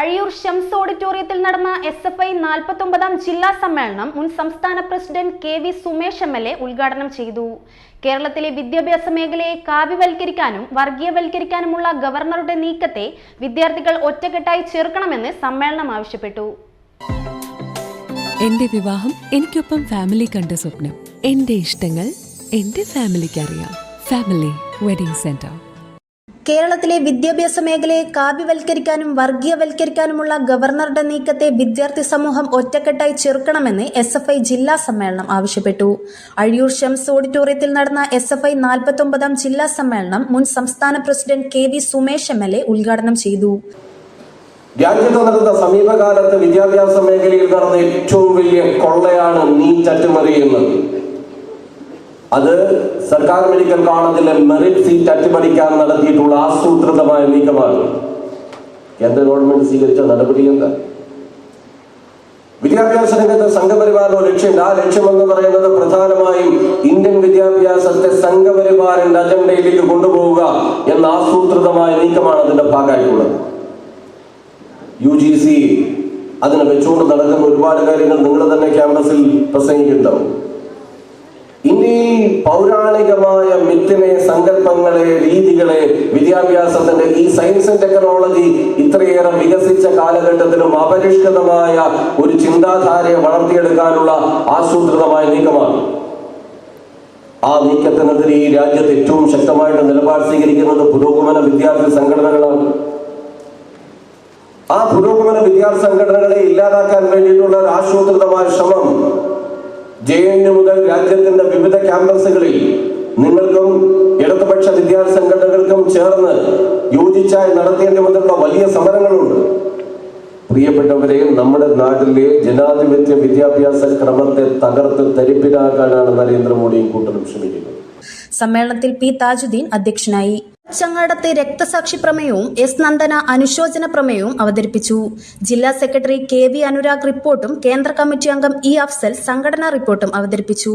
അഴിയൂർ ഷംസ് ഓഡിറ്റോറിയത്തിൽ നടന്ന S F I നാൽപ്പത്തൊമ്പതാം ജില്ലാ സമ്മേളനം മുൻ സംസ്ഥാന president K V Sumesh M L A ഉദ്ഘാടനം ചെയ്തു. കേരളത്തിലെ വിദ്യാഭ്യാസ മേഖലയെ കാവ്യവൽക്കരിക്കാനും വർഗീയവൽക്കരിക്കാനുമുള്ള ഗവർണറുടെ നീക്കത്തെ വിദ്യാർത്ഥികൾ ഒറ്റക്കെട്ടായി ചെറുക്കണമെന്ന് സമ്മേളനം ആവശ്യപ്പെട്ടു. എന്റെ വിവാഹം എനിക്കൊപ്പം ഫാമിലി കണ്ട സ്വപ്നം. എന്റെ ഇഷ്ടങ്ങൾ എന്റെ ഫാമിലിക്ക് അറിയാം ഫാമിലി വെഡിങ് സെന്റർ. കേരളത്തിലെ വിദ്യാഭ്യാസ മേഖലയെ കാവ്യവൽക്കരിക്കാനും വർഗീയവൽക്കരിക്കാനുമുള്ള ഗവർണറുടെ നീക്കത്തെ വിദ്യാർത്ഥി സമൂഹം ഒറ്റക്കെട്ടായി ചെറുക്കണമെന്ന് എസ് എഫ് ഐ ജില്ലാ സമ്മേളനം ആവശ്യപ്പെട്ടു. അഴിയൂർ ഷംസ് ഓഡിറ്റോറിയത്തിൽ നടന്ന എസ് എഫ് ഐ നാൽപ്പത്തൊമ്പതാം ജില്ലാ സമ്മേളനം മുൻ സംസ്ഥാന president K V Sumesh M L A ഉദ്ഘാടനം ചെയ്തു. രാജ്യത്ത് നടന്ന സമീപകാലത്ത് വിദ്യാഭ്യാസ മേഖലയിൽ നടന്ന ഏറ്റവും വലിയ കൊള്ളയാണ് നീ അട്ടിമറിയുന്നത് അത് സർക്കാർ മെഡിക്കൽ കോളേജിലെ മെറിറ്റ് സീറ്റ് അട്ടിമറിക്കാൻ നടത്തിയിട്ടുള്ള ആസൂത്രിതമായ നീക്കമാണ്. കേന്ദ്ര ഗവൺമെന്റ് സ്വീകരിച്ച നടപടി എന്താ? വിദ്യാഭ്യാസ രംഗത്ത് സംഘപരിവാറിന്റെ ലക്ഷ്യമുണ്ട് ആ ലക്ഷ്യം എന്ന് പറയുന്നത് പ്രധാനമായും ഇന്ത്യൻ വിദ്യാഭ്യാസത്തെ സംഘപരിവാറിന്റെ അജണ്ടയിലേക്ക് കൊണ്ടുപോവുക എന്ന ആസൂത്രിതമായ നീക്കമാണ് അതിന്റെ ഭാഗമായിട്ടുള്ളത്. യു ജി സി അതിനെ വെച്ചുകൊണ്ട് നടക്കുന്ന ഒരുപാട് കാര്യങ്ങൾ നിങ്ങൾ തന്നെ ക്യാമ്പസിൽ പ്രസംഗിക്കുന്നുണ്ടാവും. പൗരാണികമായ മിത്തിനെ സങ്കല്പങ്ങളെ രീതികളെ വിദ്യാഭ്യാസത്തിന്റെ ഈ സയൻസ് ആൻഡ് ടെക്നോളജി ഇത്രയേറെ വികസിച്ച കാലഘട്ടത്തിലും അപരിഷ്കൃതമായ ഒരു ചിന്താധാരയെ വളർത്തിയെടുക്കാനുള്ള ആസൂത്രിതമായ നീക്കമാണ്. ആ നീക്കത്തിനെതിരെ ഈ രാജ്യത്ത് ഏറ്റവും ശക്തമായിട്ട് നിലപാട് സ്വീകരിക്കുന്നത് പുരോഗമന വിദ്യാർത്ഥി സംഘടനകളാണ്. ആ പുരോഗമന വിദ്യാർത്ഥി സംഘടനകളെ ഇല്ലാതാക്കാൻ വേണ്ടിയിട്ടുള്ള ഒരു ആസൂത്രിതമായ ശ്രമം ജെ എൻ യു മുതൽ രാജ്യത്തിന്റെ വിവിധ ക്യാമ്പസുകളിൽ നിങ്ങൾക്കും ഇടതുപക്ഷ വിദ്യാർത്ഥി സംഘടനകൾക്കും ചേർന്ന് യോജിച്ചായി നടത്തേണ്ടി വന്നിട്ടുള്ള വലിയ സമരങ്ങളുണ്ട്. പ്രിയപ്പെട്ടവരെ നമ്മുടെ നാട്ടിലെ ജനാധിപത്യ വിദ്യാഭ്യാസ ക്രമത്തെ തകർത്ത് തരിപ്പിലാക്കാനാണ് നരേന്ദ്രമോദിയും കൂട്ടരും ശ്രമിക്കുന്നത്. സമ്മേളനത്തിൽ പി താജുദ്ദീൻ അധ്യക്ഷനായി. ചങ്ങാടത്തെ രക്തസാക്ഷി പ്രമേയവും എസ് നന്ദന അനുശോചന പ്രമേയവും അവതരിപ്പിച്ചു. ജില്ലാ സെക്രട്ടറി കെ വി അനുരാഗ് റിപ്പോർട്ടും കേന്ദ്ര കമ്മിറ്റി അംഗം ഇ അഫ്സൽ സംഘടനാ റിപ്പോർട്ടും അവതരിപ്പിച്ചു.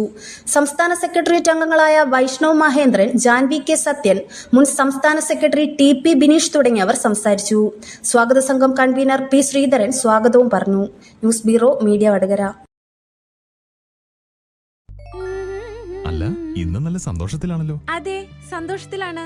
സംസ്ഥാന സെക്രട്ടേറിയറ്റ് അംഗങ്ങളായ വൈഷ്ണവ് മഹേന്ദ്രൻ ജാൻവി കെ സത്യൻ മുൻ സംസ്ഥാന സെക്രട്ടറി ടി പി ബിനീഷ് തുടങ്ങിയവർ സംസാരിച്ചു. സ്വാഗത സംഘം കൺവീനർ പി ശ്രീധരൻ സ്വാഗതവും പറഞ്ഞു. News bureau media Vadakara. അല്ല ഇന്ന് നല്ല സന്തോഷത്തിലാണല്ലോ. അതെ സന്തോഷത്തിലാണ്.